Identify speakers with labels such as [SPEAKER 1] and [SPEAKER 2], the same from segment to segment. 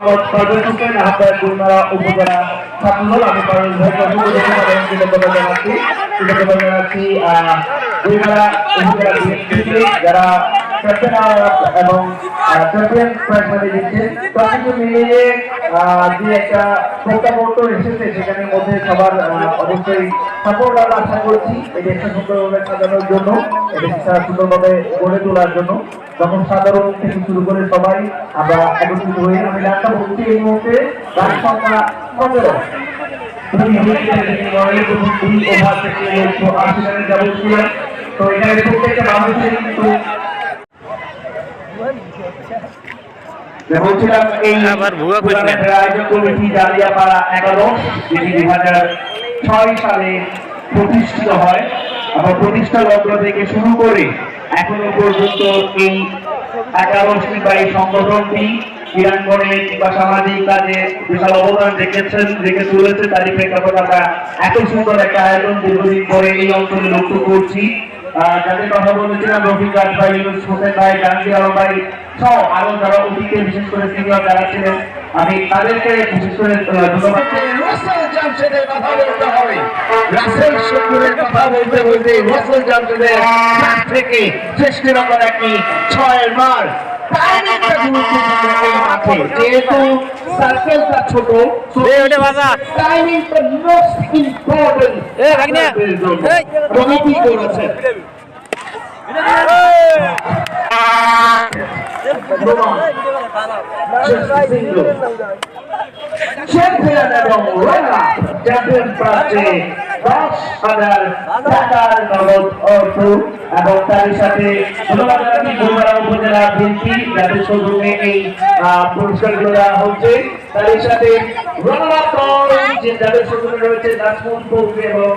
[SPEAKER 1] সর্বেশ হোসেন আহ্বায়ক গুলমারা উপজেলা আমি পারভেজ ভাইকে ধন্যবাদ কৃতজ্ঞতা যারা এই দেশটা সুন্দরভাবে গড়ে তোলার জন্য। যখন সাধারণ থেকে শুরু করে সবাই আমরা একত্রিত হয়ে আমি ডাক্তার বলছি এই মুহূর্তে গান সংখ্যা পনেরো। তো এখানে প্রত্যেকটা মানুষের কিন্তু বলছিলাম এই
[SPEAKER 2] আবার ভুয়া
[SPEAKER 1] টুর্নামেন্টের আয়োজক কমিটি জালিয়াপাড়া এগারো যেটি দুই ছয় সালে প্রতিষ্ঠিত হয় আবার প্রতিষ্ঠা লগ্ন থেকে শুরু করে এখনও পর্যন্ত এই একাদশী বা এই সংগঠনটি ক্রীড়াঙ্গনে কিংবা সামাজিক কাজে বিশাল অবদান রেখেছেন রেখে চলেছে তারই প্রেক্ষাপটে আমরা এত সুন্দর একটা আয়োজন দীর্ঘদিন পরে এই অঞ্চলে লক্ষ্য করছি আহ, যাদের কথা বলেছিলাম রফিক ভাই হোসেন ভাই জাহাঙ্গীর আলম ভাই সহ আরও যারা অতীতে বিশেষ করে সিনিয়র যারা ছিলেন আমি তাদেরকে বিশেষ করে ধন্যবাদ
[SPEAKER 3] জামশেদের কথা বলতে হবে রাসেল শকুরের কথা বলতে বলতে রাসেল জামশেদের থেকে চেষ্টা নম্বর একটি ছয়ের মার যেহেতু সার্কেলটা ছোট। টাইমিংটা মোস্ট ইম্পর্টেন্ট। কমিটি করেছে
[SPEAKER 1] চ্যাম্পিয়ন এবং রানার চ্যাম্পিয়ন প্রাপ্তে দশ হাজার টাকার নগদ অর্থ এবং তার সাথে বগুড়া উপজেলা বিএনপি যাদের সৌজন্যে এই পুরস্কারগুলো দেওয়া হচ্ছে। তার সাথে রয়েছে এবং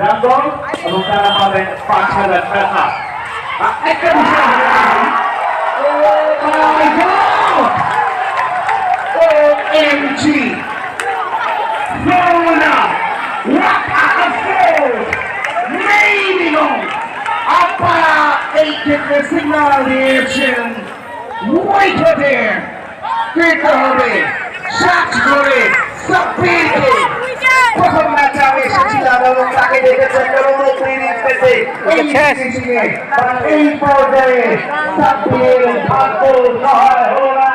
[SPEAKER 1] রামগঞ্জ এবং তারা পাবেন পাঁচ হাজার টাকা। একটা হবে। সাত করে সাব্বিরকে প্রথম ম্যাচে আমি এসেছিলাম এবং তাকে দেখেছেন কেবল ক্লিনিক পেতে এই পর্যায়ে সাব্বির ভাগ্য সহায় হলো না।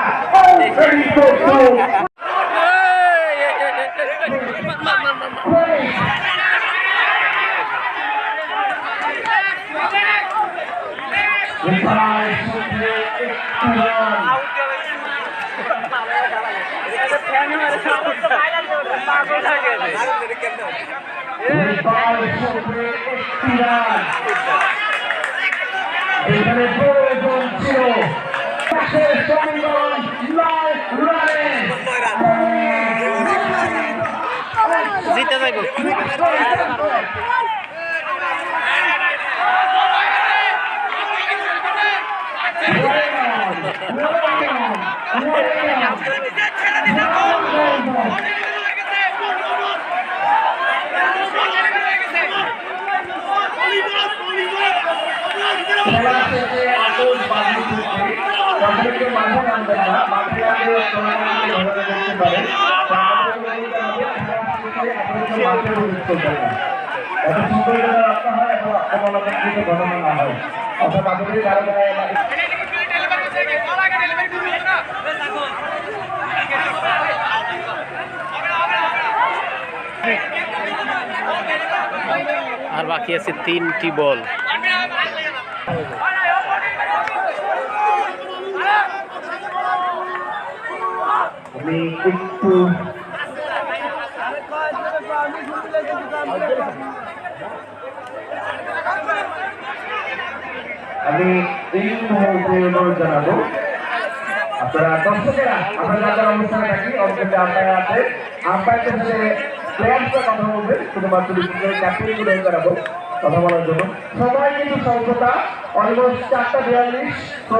[SPEAKER 1] Goodbye, সূত্রে একটি রান। Goodbye, সূত্রে একটি রান। এখানে প্রয়োজন ছিল পাশের সমীকরণ নয় রানে
[SPEAKER 2] জিতে যাইব
[SPEAKER 1] মাঠে না, মাঠে নামলে পারে। এত সুন্দর রাস্তা হয়, এত আক্রমণাত্মক ঘটনা না হয়। অর্থাৎ যারা
[SPEAKER 2] আর বাকি আছে তিনটি বল
[SPEAKER 1] আমি একটু আমি এই মুহূর্তে অনুরোধ জানাব, আপনারা দর্শকেরা আমরা যারা অনুষ্ঠানে থাকি অন্তত আম্পায়ার আছে আম্পায়ারদের সাথে প্লেয়ার্সরা কথা বলবে, শুধুমাত্র ক্যাপ্টেনগুলো করাবো কথা বলার জন্য। সবাই কিন্তু স্বল্পতা অলমোস্ট চারটা বিয়াল্লিশ, তো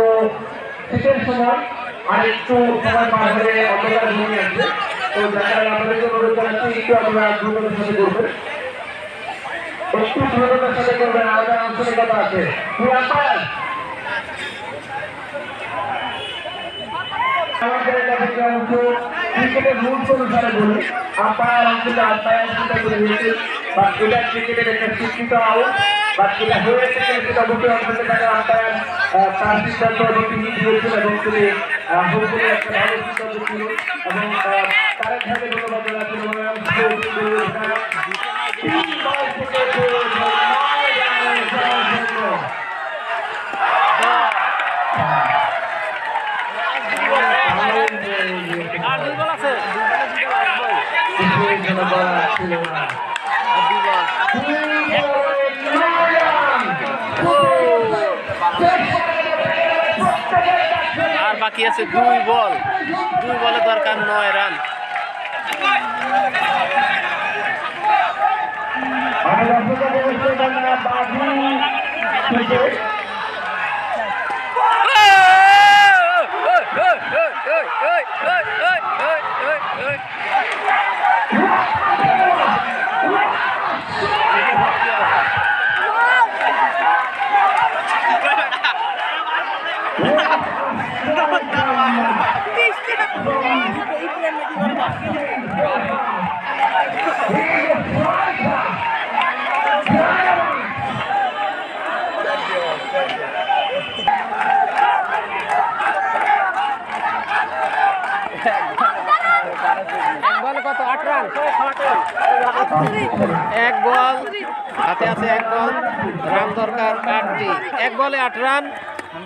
[SPEAKER 1] শীতের সময় আর একটু সময় পার হলে অন্ধকার ঘুমিয়ে আসবে। তো যারা আপনাদেরকে অনুরোধ জানাচ্ছি, একটু আপনারা দ্রুততার সাথে করবেন একটু দ্রুততার সাথে করবেন আলাদা আঞ্চলিকতা আছে। আমাদের কাছে ক্রিকেটের রুলস অনুসারে বলি আম্পায়ার অঞ্চলে আম্পায়ার চিন্তা করে দিয়েছে বা ক্রিকেটের একটা স্বীকৃত আউট। বা হয়েছে কিন্তু অবশ্যই অঞ্চলে থাকা আম্পায়ার তার সিদ্ধান্ত এবং তিনি দিয়েছেন এবং তিনি হয়ে একটা ভালো সিদ্ধান্ত ছিল এবং ভাইকে ধন্যবাদ জানাচ্ছি মনোনয়ন তিন বল থেকে গোল, নয় রানের জন্য।
[SPEAKER 2] আর দুই বল আছে
[SPEAKER 1] কিছুই যেন বলার ছিল না।
[SPEAKER 2] দুই বল আর বাকি আছে দুই বল। দুই বলে দরকার নয় রান।
[SPEAKER 1] আমি দর্শকের অবশ্যই বাংলা বাজি ক্রিকেট
[SPEAKER 2] কত আট রান এক বল হাতে আছে এক বল রান দরকার আটটি। এক বলে আট রান।
[SPEAKER 1] আমি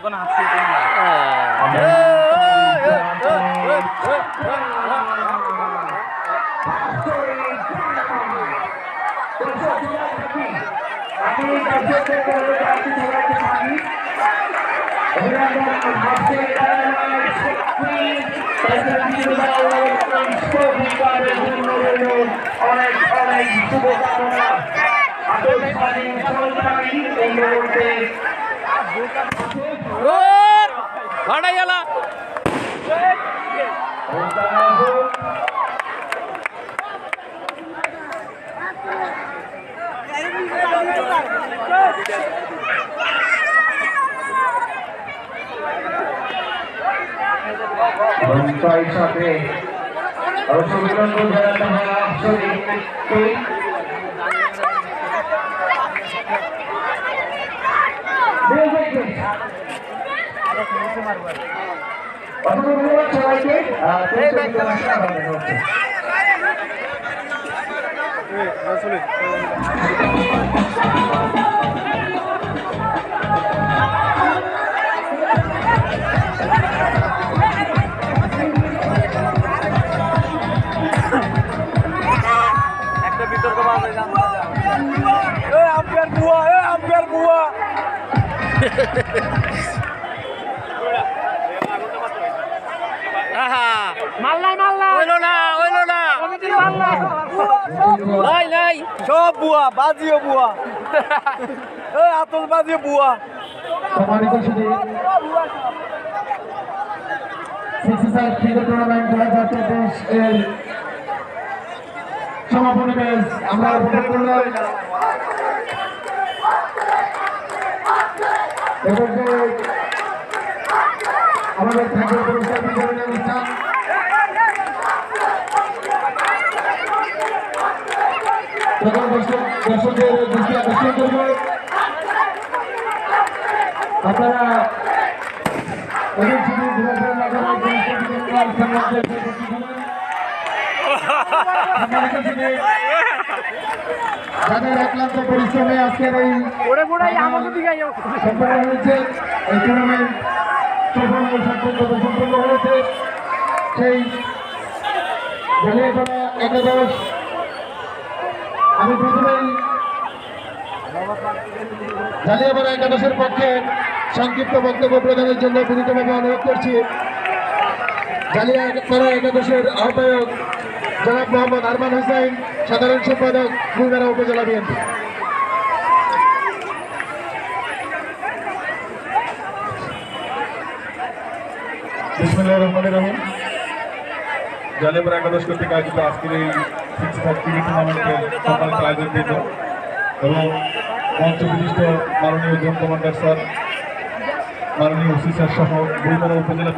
[SPEAKER 1] অনেক অনেক শুভকামনা আতঙ্কবাদী সরকারি এই মুহূর্তে
[SPEAKER 2] ভাড়াই
[SPEAKER 1] তাই সাথে হয় আফসরকে অসংখ্য ধন্যবাদ সবাইকে আসলে
[SPEAKER 2] নাই নাই
[SPEAKER 4] সব বুয়া বাজিও বুয়া। আতল বাজিও বুয়া।
[SPEAKER 1] সমাপনী ম্যাচ আমরা উপভোগ করলাম এবং যে আমাদের ঠাকুর পুরস্কার বিতরণী অনুষ্ঠান আপনারা শুধু যাদের অক্লান্ত পরিশ্রমে আজকের এই সম্পন্ন হয়েছে এই টুর্নামেন্ট সম্পূর্ণ সম্পন্ন হয়েছে। সেই জালিয়াপাড়া একাদশ। আমি প্রথমেই জালিয়াপাড়া একাদশের পক্ষে সংক্ষিপ্ত বক্তব্য প্রদানের জন্য বিনীতভাবে অনুরোধ করছি। জালিয়াপাড়া একাদশের আহ্বায়ক জনাব মোহাম্মদ আরমান হোসেন সাধারণ সম্পাদক গুলগারা উপজেলা বিএনপি।
[SPEAKER 5] বিসমুল্লাহ রহমানের রহিম। একাদশ কর্তৃক আয়োজিত আজকের এই সিক্স ক্রিকেট টুর্নামেন্টের এবং মঞ্চ বিশিষ্ট মাননীয় জোন কমান্ডার স্যার, মাননীয় সহ বইমেলা উপজেলা